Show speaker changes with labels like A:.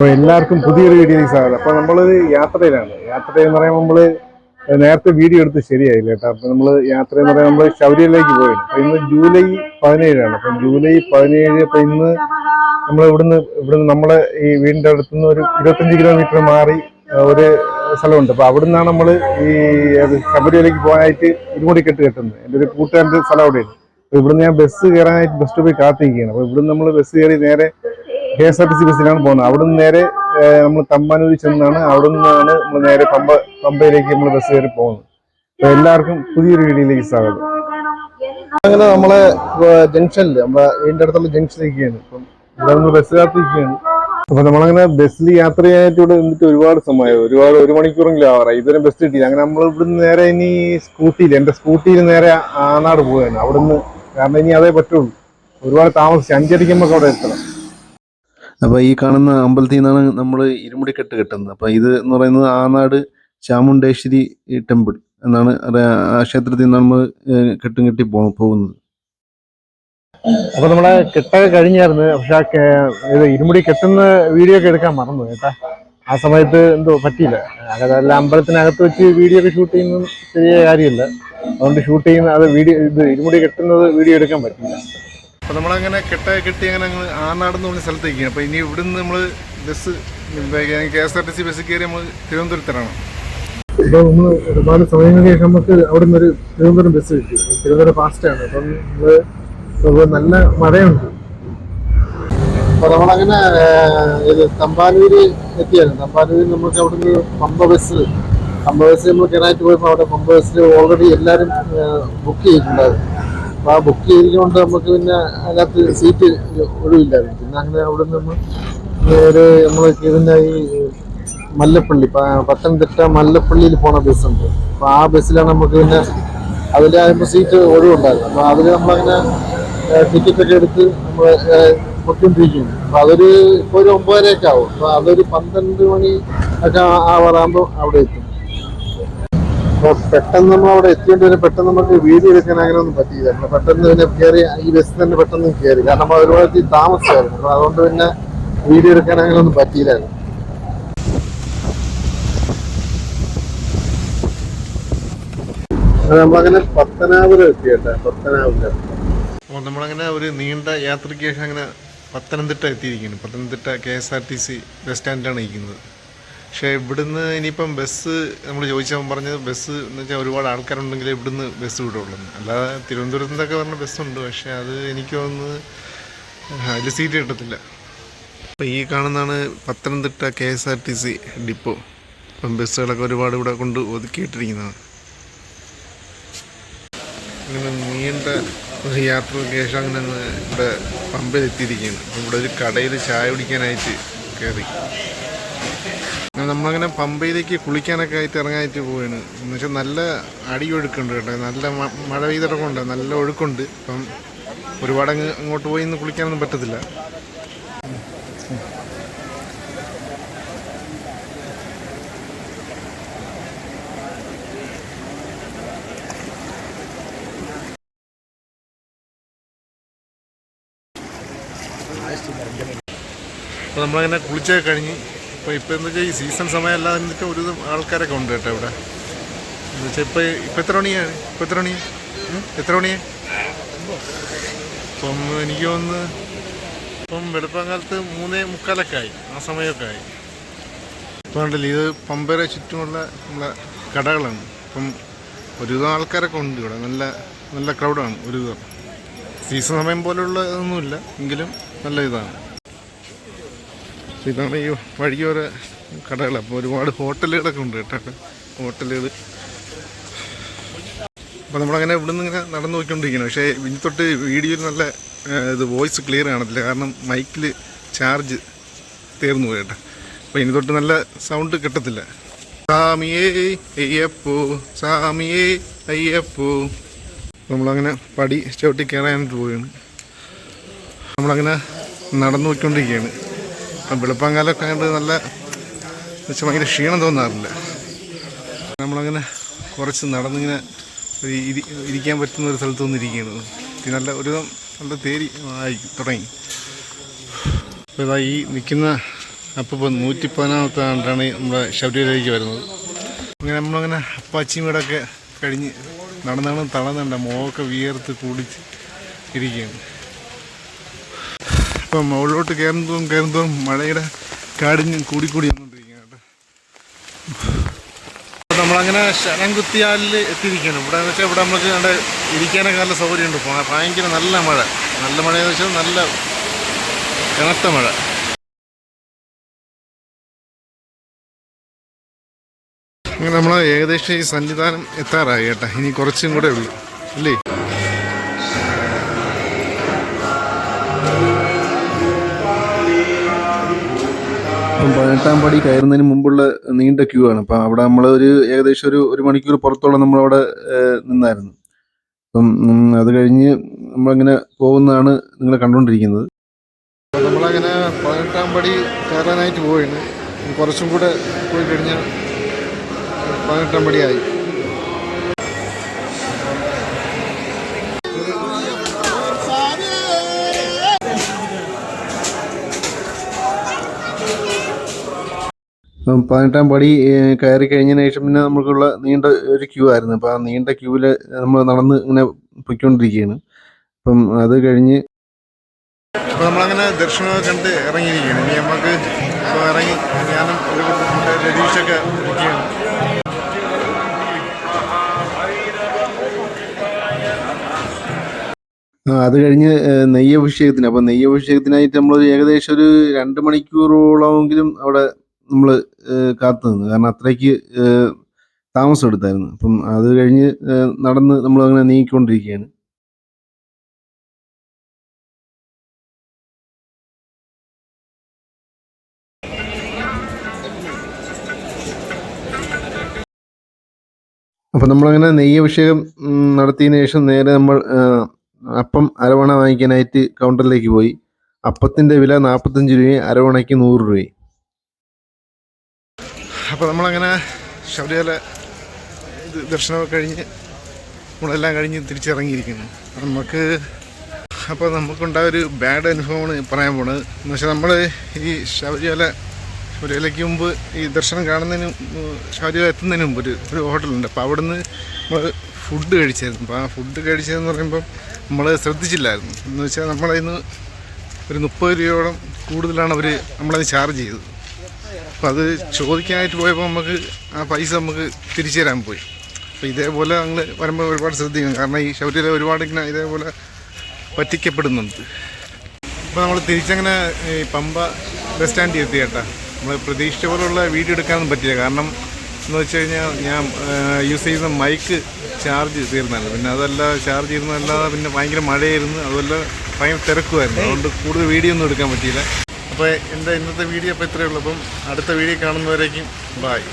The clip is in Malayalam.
A: അപ്പോൾ എല്ലാവർക്കും പുതിയൊരു വീഡിയോയിലേക്ക് സ്വാഗതം. അപ്പോൾ നമ്മളൊരു യാത്രയിലാണ്. യാത്ര എന്ന് പറയുമ്പോൾ നമ്മൾ നേരത്തെ വീഡിയോ എടുത്ത് ശരിയായില്ല കേട്ടോ. അപ്പോൾ നമ്മൾ യാത്ര എന്ന് പറയുമ്പോൾ നമ്മൾ ശബരിയിലേക്ക് പോയി അപ്പോൾ ഇന്ന് ജൂലൈ പതിനേഴാണ്. അപ്പം ജൂലൈ പതിനേഴ് അപ്പോൾ ഇന്ന് നമ്മൾ ഇവിടുന്ന് ഇവിടുന്ന് നമ്മളെ ഈ വീടിന്റെ അടുത്ത് നിന്ന് ഒരു ഇരുപത്തഞ്ച് കിലോമീറ്റർ മാറി ഒരു സ്ഥലമുണ്ട്. അപ്പോൾ അവിടെ നിന്നാണ് നമ്മൾ ഈ ശബരിയിലേക്ക് പോകാനായിട്ട് ഇരുമുടി കെട്ട് കെട്ടുന്നത്. എന്റെ ഒരു കൂട്ടുകാരന്റെ സ്ഥലം അവിടെയാണ്. അപ്പോൾ ഇവിടുന്ന് ഞാൻ ബസ് കയറാനായിട്ട് ബസ് സ്റ്റോപ്പിൽ കാത്തിരിക്കുകയാണ്. അപ്പോൾ ഇവിടുന്ന് നമ്മൾ ബസ് കയറി നേരെ K S R T C ബസ്സിലാണ് പോകുന്നത്. അവിടുന്ന് നേരെ നമ്മൾ തമ്മാനൂരിൽ ചെന്നാണ് അവിടെ നിന്നാണ് നമ്മൾ നേരെ പമ്പ പമ്പയിലേക്ക് നമ്മൾ ബസ് കയറി പോകുന്നത്. അപ്പോൾ എല്ലാവർക്കും പുതിയൊരു വീഡിയോയിലേക്ക് സ്വാഗതം. അങ്ങനെ നമ്മളെ ജംഗ്ഷനിൽ നമ്മളെ വീടിന്റെ അടുത്തുള്ള ജംഗ്ഷനിലേക്കാണ് ഇപ്പം ഇവിടെ നമ്മൾ ബസ് കാത്തിരിക്കുകയാണ്. അപ്പൊ നമ്മളങ്ങനെ ബസ്സിൽ യാത്ര ചെയ്യാനായിട്ട് ഇവിടെ നിന്നിട്ട് ഒരുപാട് സമയം ഒരുപാട് ഒരു മണിക്കൂറെങ്കിലും ആവാറായി. ഇതുവരെ ബസ് കിട്ടിയില്ല. അങ്ങനെ നമ്മൾ ഇവിടുന്ന് നേരെ ഇനി സ്കൂട്ടിയിൽ എന്റെ സ്കൂട്ടിയിൽ നേരെ ആനാട് പോവുകയാണ്. അവിടുന്ന് കാരണം ഇനി അതേ പറ്റുള്ളൂ. ഒരുപാട് താമസിച്ച് അഞ്ചരയ്ക്കുമ്പോൾ അവിടെ എത്തണം.
B: അപ്പോൾ ഈ കാണുന്ന അമ്പലത്തിൽ നിന്നാണ് നമ്മൾ ഇരുമുടിക്കെട്ട് കെട്ടുന്നത്. അപ്പോൾ ഇത് എന്ന് പറയുന്നത് ആനാട് ചാമുണ്ടേശ്വരി ടെമ്പിൾ എന്നാണ് ആ ക്ഷേത്രത്തിൽ നിന്നാണ് നമ്മൾ കെട്ടും കെട്ടി പോകുന്നത്.
A: അപ്പൊ നമ്മളെ കെട്ടൊക്കെ കഴിഞ്ഞായിരുന്നു. പക്ഷെ ഇത് ഇരുമുടി കെട്ടുന്ന വീഡിയോ ഒക്കെ എടുക്കാൻ മറന്നു കേട്ടാ. ആ സമയത്ത് എന്തോ പറ്റിയില്ല. അതല്ല അമ്പലത്തിനകത്ത് വെച്ച് വീഡിയോ ഒക്കെ ഷൂട്ട് ചെയ്യുന്നതും ശരിയായ കാര്യമില്ല. അതുകൊണ്ട് ഷൂട്ട് ചെയ്യുന്ന അത് വീഡിയോ ഇത് ഇരുമുടി കെട്ടുന്നത് വീഡിയോ എടുക്കാൻ പറ്റില്ല അപ്പൊ നമ്മളങ്ങനെ കെട്ട കെട്ടി അങ്ങനെ അങ്ങ് ആനാടെന്ന് പറഞ്ഞ സ്ഥലത്തേക്ക് അപ്പോൾ ഇനി ഇവിടുന്ന് നമ്മൾ bus K S R T C ബസ്സിൽ കയറി നമ്മൾ തിരുവനന്തപുരത്തിലാണ്. അപ്പോൾ നമ്മൾ ഒരുപാട് സമയങ്ങൾക്ക് ശേഷം നമുക്ക് അവിടെ നിന്ന് ഒരു തിരുവനന്തപുരം ബസ് കിട്ടി. തിരുവനന്തപുരം ഫാസ്റ്റാണ് അപ്പം നമ്മൾ അപ്പോൾ നല്ല മഴയുണ്ട്.
C: അപ്പോൾ നമ്മളങ്ങനെ ഇത് തമ്പാനൂര് എത്തിയായിരുന്നു തമ്പാനൂരിൽ നമുക്ക് അവിടുന്ന് പമ്പ ബസ് പമ്പ ബസ് നമ്മൾ കിണായിട്ട് പോയപ്പോൾ അവിടെ പമ്പ ബസ്സിൽ ഓൾറെഡി എല്ലാവരും ബുക്ക് ചെയ്തിട്ടുണ്ടായിരുന്നു. അപ്പോൾ ആ ബുക്ക് ചെയ്തുകൊണ്ട് നമുക്ക് പിന്നെ അതിനകത്ത് സീറ്റ് ഒഴിവില്ലായിരുന്നു. പിന്നെ അങ്ങനെ അവിടെ നിന്ന് നേരെ നമ്മൾ ഇതിന്റെ ഈ മല്ലപ്പള്ളി പത്തനംതിട്ട മല്ലപ്പള്ളിയിൽ പോണ ബസ്സുണ്ട് അപ്പോൾ ആ ബസ്സിലാണ് നമുക്ക് പിന്നെ അതിലാകുമ്പോൾ സീറ്റ് ഒഴിവുണ്ടായിരുന്നു അപ്പോൾ അതിൽ നമ്മളങ്ങനെ ടിക്കറ്റ് ഒക്കെ എടുത്ത് നമ്മൾ പൊട്ടിക്കൊണ്ടിരിക്കുന്നു അപ്പോൾ അതൊരു ഇപ്പോൾ ഒരു ഒമ്പതരയൊക്കെ ആവും. അപ്പോൾ അതൊരു പന്ത്രണ്ട് മണി ഒക്കെ ആവാറാകുമ്പോൾ അവിടെ എത്തും. പെട്ടെന്ന് നമ്മൾ അവിടെ എത്തിയിട്ട് വരെ പെട്ടെന്ന് നമുക്ക് വീഡിയോ എടുക്കാൻ അങ്ങനെ ഒന്നും പറ്റിയില്ല. പെട്ടെന്ന് പിന്നെ കയറി ഈ ബസ് തന്നെ പെട്ടെന്ന് കയറി. കാരണം നമ്മൾ ഒരുപാട് താമസിച്ചായിരുന്നു. അപ്പോൾ അതുകൊണ്ട് പിന്നെ വീഡിയോ എടുക്കാൻ അങ്ങനെ ഒന്നും പറ്റിയില്ലായിരുന്നു. നമ്മളങ്ങനെ പത്തനാപുരം എത്തിയട്ടെ പത്തനാപുരം.
A: അപ്പോൾ നമ്മളങ്ങനെ ഒരു നീണ്ട യാത്രയ്ക്ക് ശേഷം അങ്ങനെ പത്തനംതിട്ട എത്തിയിരിക്കുന്നു. Pathanamthitta K S R T C bus സ്റ്റാൻഡിലാണ് ഇരിക്കുന്നത്. പക്ഷേ ഇവിടുന്ന് ഇനിയിപ്പം ബസ് നമ്മൾ ചോദിച്ചാൽ പറഞ്ഞത് ബസ് എന്ന് വെച്ചാൽ ഒരുപാട് ആൾക്കാരുണ്ടെങ്കിൽ ഇവിടുന്ന് ബസ് വിടുള്ളൂ. അല്ലാതെ തിരുവനന്തപുരത്ത് നിന്നൊക്കെ പറഞ്ഞ ബസ്സുണ്ട്. പക്ഷേ അത് എനിക്ക് തോന്നുന്നു അതിൽ സീറ്റ് കിട്ടത്തില്ല. അപ്പോൾ ഈ കാണുന്നതാണ് Pathanamthitta K S R T C depot. അപ്പം ബസ്സുകളൊക്കെ ഒരുപാട് ഇവിടെ കൊണ്ട് ഒതുക്കിയിട്ടിരിക്കുന്നതാണ് അങ്ങനെ നീണ്ട ഒരു യാത്രയ്ക്ക് ശേഷം അങ്ങനെ അങ്ങ് ഇവിടെ പമ്പയിലെത്തിയിരിക്കുകയാണ് അപ്പം ഇവിടെ ഒരു കടയിൽ ചായ കുടിക്കാനായിട്ട് കയറി. നമ്മളങ്ങനെ പമ്പയിലേക്ക് കുളിക്കാനൊക്കെ ആയിട്ട് ഇറങ്ങാനായിട്ട് പോവുകയാണ് എന്ന് വെച്ചാൽ നല്ല അടി ഒഴുക്കുണ്ട് കേട്ടോ. നല്ല മഴ പെയ്തിടക്കുണ്ട് നല്ല ഒഴുക്കുണ്ട്. അപ്പം ഒരുപാട് അങ്ങ് അങ്ങോട്ട് പോയി ഇന്ന് കുളിക്കാനൊന്നും പറ്റത്തില്ല. അപ്പോൾ നമ്മളങ്ങനെ കുളിച്ചൊക്കെ കഴിഞ്ഞ് ഇപ്പോൾ ഇപ്പോൾ എന്ന് വെച്ചാൽ ഈ സീസൺ സമയമല്ലാതെ എന്നിട്ട് ഒരു ആൾക്കാരൊക്കെ ഉണ്ട് കേട്ടോ ഇവിടെ. എന്ന് വെച്ചാൽ ഇപ്പോൾ ഇപ്പോൾ എത്ര മണിയാണ് ഇപ്പോൾ എത്ര മണിയാണ് ഉം? എത്ര മണിയാണ് ഇപ്പം എനിക്ക് തോന്നുന്നു ഇപ്പം വെളുപ്പാങ്കാലത്ത് മൂന്നേ മുക്കാലൊക്കെ ആയി. ആ സമയമൊക്കെ ആയി. ഇപ്പം ഉണ്ടല്ലോ ഇത് പമ്പര ചുറ്റുമുള്ള നമ്മളെ കടകളാണ്. ഇപ്പം ഒരുവിധം ആൾക്കാരൊക്കെ ഉണ്ട് ഇവിടെ. നല്ല നല്ല ക്രൗഡാണ് ഒരുവിധം. സീസൺ സമയം പോലുള്ള ഇതൊന്നുമില്ല. എങ്കിലും നല്ല ഇതാണ്. ഇതാണ് ഈ വഴിയോര കടകൾ. അപ്പോൾ ഒരുപാട് ഹോട്ടലുകളൊക്കെ ഉണ്ട് കേട്ടോ. ഹോട്ടലുകൾ. അപ്പോൾ നമ്മളങ്ങനെ ഇവിടെ നിന്ന് ഇങ്ങനെ നടന്നു പോയിക്കൊണ്ടിരിക്കണം പക്ഷേ ഇനി തൊട്ട് വീഡിയോയിൽ നല്ല ഇത് വോയിസ് ക്ലിയർ കാണത്തില്ല. കാരണം മൈക്കിൽ ചാർജ് തീർന്നു പോയി കേട്ടോ. അപ്പോൾ ഇനി തൊട്ട് നല്ല സൗണ്ട് കിട്ടത്തില്ല. സാമിയേ അയ്യപ്പോ സാമിയേ അയ്യപ്പോ. നമ്മളങ്ങനെ പടി ചവിട്ടി കയറാനായിട്ട് പോവുകയാണ്. നമ്മളങ്ങനെ നടന്നു പോയിക്കൊണ്ടിരിക്കുകയാണ്. അപ്പം വെളുപ്പാങ്കാലമൊക്കെ കണ്ട് നല്ല വെച്ചാൽ ഭയങ്കര ക്ഷീണം തോന്നാറില്ല. നമ്മളങ്ങനെ കുറച്ച് നടന്നിങ്ങനെ ഒരു ഇരി ഇരിക്കാൻ പറ്റുന്ന ഒരു സ്ഥലത്ത് വന്നിരിക്കുകയാണ് ഇത് നല്ല ഒരു നല്ല തേരി ആയി തുടങ്ങി. അപ്പോൾ ഇതാ ഈ നിൽക്കുന്ന ഇപ്പോൾ നൂറ്റി പതിനാമത്തെ ആണ്ടാണ് നമ്മുടെ ശബരിമലയിലേക്ക് വരുന്നത്. അങ്ങനെ നമ്മളങ്ങനെ അപ്പാച്ചിയും വീടൊക്കെ കഴിഞ്ഞ് നടന്നാണ് തളർന്നുണ്ട് മോക്കെ വിയർത്ത് കുടിച്ച് ഇരിക്കുകയാണ്. അപ്പം മുകളിലോട്ട് കയറുന്നതും കയറുന്നതും മഴയുടെ കാടിഞ്ഞ് കൂടിക്കൂടി വന്നുകൊണ്ടിരിക്കുകയാണ് കേട്ടോ. നമ്മളങ്ങനെ ശരംകുത്തിയാലിൽ എത്തിയിരിക്കുകയാണ്. ഇവിടെ എന്ന് വെച്ചാൽ ഇവിടെ നമുക്ക് അവിടെ ഇരിക്കാനൊക്കെ നല്ല സൗകര്യമുണ്ട്. ഭയങ്കര നല്ല മഴ. നല്ല മഴയെന്ന് വെച്ചാൽ നല്ല കനത്ത മഴ. അങ്ങനെ നമ്മൾ ഏകദേശം ഈ സന്നിധാനം എത്താറായി കേട്ടോ. ഇനി കുറച്ചും കൂടെ ഉള്ളൂ. അല്ലേ?
B: അപ്പം പതിനെട്ടാം പടി കയറുന്നതിന് മുമ്പുള്ള നീണ്ട ക്യൂ ആണ്. അപ്പം അവിടെ നമ്മൾ ഒരു ഏകദേശം ഒരു ഒരു മണിക്കൂർ പുറത്തോളം നമ്മളവിടെ നിന്നായിരുന്നു. അപ്പം അത് കഴിഞ്ഞ് നമ്മളിങ്ങനെ പോകുന്നതാണ് നിങ്ങൾ കണ്ടുകൊണ്ടിരിക്കുന്നത്.
A: നമ്മളങ്ങനെ പതിനെട്ടാം പടി കയറാനായിട്ട് പോയിന് കുറച്ചും കൂടെ പോയി കഴിഞ്ഞാൽ പതിനെട്ടാം പടിയായി
B: പതിനെട്ടാം പടി കയറി കഴിഞ്ഞതിന് ശേഷം പിന്നെ നമുക്കുള്ള നീണ്ട ഒരു ക്യൂ ആയിരുന്നു. അപ്പം ആ നീണ്ട ക്യൂവിൽ നമ്മൾ നടന്ന് ഇങ്ങനെ പൊയ്ക്കൊണ്ടിരിക്കുകയാണ്. അപ്പം അത് കഴിഞ്ഞ്
A: അപ്പോൾ നമ്മളങ്ങനെ ദർശനമൊക്കെ കണ്ട് ഇറങ്ങിയിരിക്കുകയാണ്. ഇനി നമുക്ക് ഇപ്പോൾ ഇറങ്ങി ഞാനും രതീഷൊക്കെ ഇരിക്കുകയാണ്.
B: ആ, അത് കഴിഞ്ഞ് നെയ്യഭിഷേകത്തിന്. അപ്പം നെയ്യഭിഷേകത്തിനായിട്ട് നമ്മൾ ഏകദേശം ഒരു രണ്ട് മണിക്കൂറോളമെങ്കിലും അവിടെ നമ്മൾ കാത്തു നിന്ന്. കാരണം അത്രയ്ക്ക് താമസം എടുത്തായിരുന്നു അപ്പം അത് കഴിഞ്ഞ് നടന്ന് നമ്മൾ അങ്ങനെ നീങ്ങിക്കൊണ്ടിരിക്കുകയാണ്. അപ്പം നമ്മളങ്ങനെ നെയ്യഭിഷേകം നടത്തിയതിന് ശേഷം നേരെ നമ്മൾ അപ്പം അരവണ വാങ്ങിക്കാനായിട്ട് കൗണ്ടറിലേക്ക് പോയി. അപ്പത്തിന്റെ വില നാൽപ്പത്തഞ്ച് രൂപയും അരവണയ്ക്ക് നൂറ് രൂപയും.
A: അപ്പോൾ നമ്മളങ്ങനെ ശബരിമല ദർശനമൊക്കെ കഴിഞ്ഞ് നമ്മളെല്ലാം കഴിഞ്ഞ് തിരിച്ചിറങ്ങിയിരിക്കുന്നു. നമുക്ക് അപ്പോൾ നമുക്കുണ്ടായ ഒരു ബാഡ് അനുഭവമാണ് പറയാൻ പോണത്. എന്ന് വെച്ചാൽ നമ്മൾ ഈ ശബരിമല ശബരിമലയ്ക്ക് മുമ്പ് ഈ ദർശനം കാണുന്നതിന് ശബരിമല എത്തുന്നതിന് മുമ്പ് ഒരു ഒരു ഹോട്ടലുണ്ട്. അപ്പോൾ അവിടുന്ന് നമ്മൾ ഫുഡ് കഴിച്ചായിരുന്നു. അപ്പോൾ ആ ഫുഡ് കഴിച്ചതെന്ന് പറയുമ്പം നമ്മൾ ശ്രദ്ധിച്ചില്ലായിരുന്നു. എന്ന് വെച്ചാൽ നമ്മളതിന്ന് ഒരു മുപ്പത് രൂപയോളം കൂടുതലാണ് അവർ നമ്മളത് ചാർജ് ചെയ്തത്. അപ്പോൾ അത് ചോദിക്കാനായിട്ട് പോയപ്പോൾ നമുക്ക് ആ പൈസ നമുക്ക് തിരിച്ചു തരാൻ പോയി. അപ്പോൾ ഇതേപോലെ ഞങ്ങൾ വരുമ്പോൾ ഒരുപാട് ശ്രദ്ധിക്കണം. കാരണം ഈ ശബരിമല ഒരുപാട് ഇങ്ങനെ ഇതേപോലെ പറ്റിക്കപ്പെടുന്നുണ്ട്. അപ്പോൾ നമ്മൾ തിരിച്ചങ്ങനെ ഈ പമ്പ ബസ് സ്റ്റാൻഡിൽ എത്തി കേട്ടാ. നമ്മൾ പ്രതീക്ഷിച്ച പോലുള്ള വീഡിയോ എടുക്കാനൊന്നും പറ്റില്ല. കാരണം എന്ന് വെച്ച് കഴിഞ്ഞാൽ ഞാൻ യൂസ് ചെയ്യുന്ന മൈക്ക് ചാർജ് തീർന്നല്ലോ പിന്നെ അതല്ല ചാർജ് ചെയ്യുന്നതല്ലാതെ പിന്നെ ഭയങ്കര മഴയായിരുന്നു. അതുമല്ല ഭയങ്കര തിരക്കുമായിരുന്നു. അതുകൊണ്ട് കൂടുതൽ വീഡിയോ ഒന്നും എടുക്കാൻ പറ്റിയില്ല. അപ്പോൾ എന്റെ ഇന്നത്തെ വീഡിയോ അപ്പോൾ ഇത്രയേ ഉള്ളൂ. അപ്പം അടുത്ത വീഡിയോ കാണുന്നവരേക്കും ബായ്